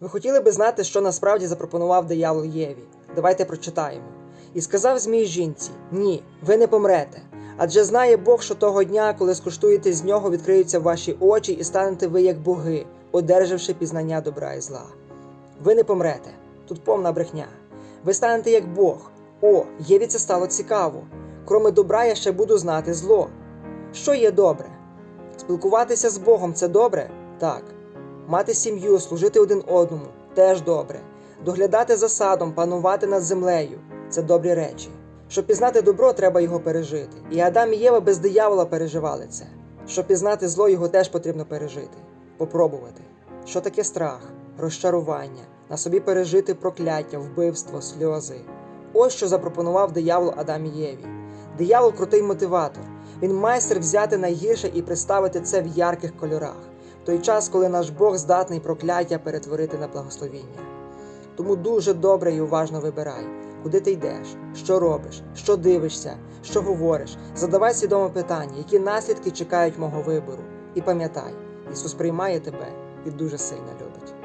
Ви хотіли би знати, що насправді запропонував диявол Єві? Давайте прочитаємо. І сказав Змій жінці: Ні, ви не помрете. Адже знає Бог, що того дня, коли скуштуєте з нього, відкриються ваші очі, і станете ви як боги, одержавши пізнання добра і зла. Ви не помрете. Тут повна брехня. Ви станете як Бог. О, Єві це стало цікаво. Кроме добра, я ще буду знати зло. Що є добре? Спілкуватися з Богом це добре? Так. Мати сім'ю, служити один одному теж добре. Доглядати за садом, панувати над землею це добрі речі. Щоб пізнати добро, треба його пережити. І Адам і Єва без диявола переживали це. Щоб пізнати зло, його теж потрібно пережити, попробувати. Що таке страх, розчарування, на собі пережити прокляття, вбивство, сльози. Ось що запропонував диявол Адамі Єві. Диявол крутий мотиватор. Він майстер взяти найгірше і представити це в ярких кольорах, той час, коли наш Бог здатний прокляття перетворити на благословіння. Тому дуже добре і уважно вибирай, куди ти йдеш, що робиш, що дивишся, що говориш. Задавай свідоме питання, які наслідки чекають мого вибору. І пам'ятай, Ісус приймає тебе і дуже сильно любить.